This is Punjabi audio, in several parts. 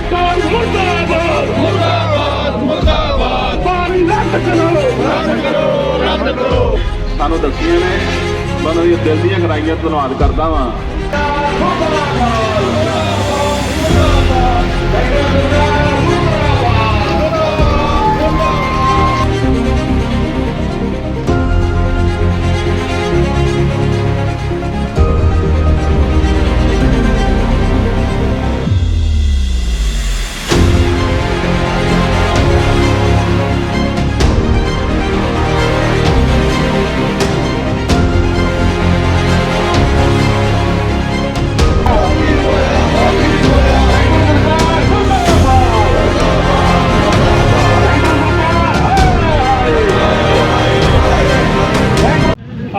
ਸਰਕਾਰ ਮੁਰਦਾਬਾਦ ਮੁਰਦਾਬਾਦ ਮੁਰਦਾਬਾਦ। ਪਾਣੀ ਰੱਦ ਕਰੋ। ਰੱਦ ਕਰੋ ਰੱਦ ਕਰੋ। ਸਾਨੂੰ ਦੱਸੀਆਂ ਨੇ ਮਨੋਂ ਇਹ ਦਿਲ ਦੀਆਂ ਕਰਾਈਆਂ ਧੰਨਵਾਦ ਕਰਦਾ ਵਾਂ।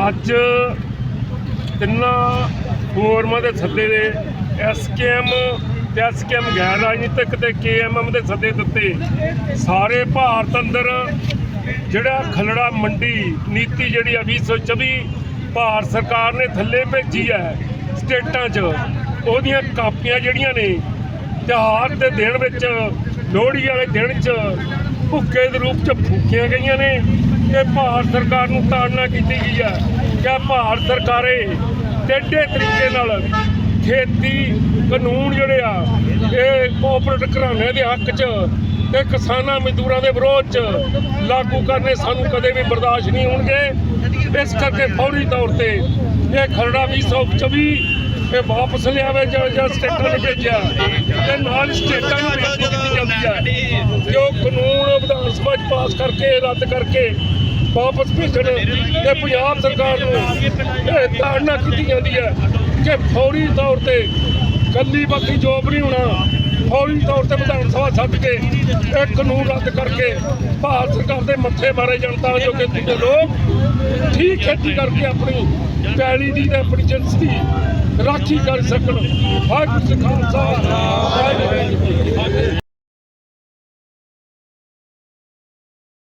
ਅੱਜ ਤਿੰਨਾਂ ਫੋਰਮਾਂ ਦੇ ਸੱਦੇ ਦੇ ਐਸਕੇਐਮ ਤੇ ਐਸਕੇਐਮ ਗੈਰ ਰਾਜਨੀਤਿਕ ਤੇ ਕੇਐਮਐਮ ਦੇ ਸੱਦੇ ਦਿੱਤੇ। ਸਾਰੇ ਭਾਰਤ ਅੰਦਰ ਜਿਹੜਾ ਖਲੜਾ ਮੰਡੀ ਨੀਤੀ ਜਿਹੜੀ ਆ 2024 ਭਾਰਤ ਸਰਕਾਰ ਨੇ ਥੱਲੇ ਭੇਜੀ ਹੈ ਸਟੇਟਾਂ 'ਚ, ਉਹਦੀਆਂ ਕਾਪੀਆਂ ਜਿਹੜੀਆਂ ਨੇ, ਤਿਉਹਾਰ ਦੇ ਦਿਨ ਵਿੱਚ, ਲੋਹੜੀ ਵਾਲੇ ਦਿਨ 'ਚ ਭੁੱਕੇ ਦੇ ਰੂਪ 'ਚ ਫੂਕੀਆਂ ਗਈਆਂ ਨੇ ਇਹ ਭਾਰਤ ਸਰਕਾਰ ਨੂੰ ਤਾੜਨਾ ਕੀਤੀ ਗਈ ਹੈ। ਕਿ ਭਾਰਤ ਸਰਕਾਰੇ ਟੇਢੇ ਤਰੀਕੇ ਨਾਲ ਖੇਤੀ ਕਾਨੂੰਨ ਜਿਹੜੇ ਆ, ਇਹ ਕੋਆਪਰੇਟ ਘਰਾਣੇ ਦੇ ਹੱਕ 'ਚ ਤੇ ਕਿਸਾਨਾਂ ਮਜ਼ਦੂਰਾਂ ਦੇ ਵਿਰੋਧ 'ਚ ਲਾਗੂ ਕਰਨੇ ਸਾਨੂੰ ਕਦੇ ਵੀ ਬਰਦਾਸ਼ਤ ਨਹੀਂ ਹੋਣਗੇ। ਇਸ ਕਰਕੇ ਫੌਰੀ ਤੌਰ ਤੇ ਇਹ ਖਰੜਾ 2024 ਇਹ ਵਾਪਸ ਲਿਆਵੇ ਜਾਂ ਜਾਂ ਸਟੇਟਾਂ ਨੂੰ ਭੇਜਿਆ ਤੇ ਨਾਲ ਸਟੇਟਾਂ ਨੂੰ ਬੇਨਤੀ ਕੀਤੀ ਜਾਂਦੀ ਹੈ ਕਿ ਉਹ ਕਾਨੂੰਨ ਵਿਧਾਨ ਸਭਾ 'ਚ ਪਾਸ ਕਰਕੇ, ਰੱਦ ਕਰਕੇ ਵਾਪਸ ਭੇਜਣ ਤੇ ਪੰਜਾਬ ਸਰਕਾਰ ਨੂੰ ਇਹ ਤਾੜਨਾ ਕੀਤੀ ਜਾਂਦੀ ਹੈ ਕਿ ਫੌਰੀ ਤੌਰ ਤੇ ਕੱਲੀ ਬਾਕੀ ਜੋਬ ਨਹੀਂ ਹੋਣਾ, ਫੌਰੀ ਤੌਰ ਤੇ ਵਿਧਾਨ ਸਭਾ ਛੱਡ ਕੇ ਇਹ ਕਾਨੂੰਨ ਰੱਦ ਕਰਕੇ ਭਾਰਤ ਸਰਕਾਰ ਦੇ ਮੱਥੇ ਮਾਰੇ ਜਨਤਾ ਜੋ ਕਿ ਦੂਜੇ ਲੋਕ ਠੀਕ ਖੇਤੀ ਕਰਕੇ ਆਪਣੀ ਪੈਲੀ ਦੀ ਤੇ ਆਪਣੀ ਜਿੰਸ ਦੀ ਰਾਖੀ ਕਰ ਸਕਣ। ਵਾਹਿਗੁਰੂ ਜੀ ਕਾ ਖਾਲਸਾ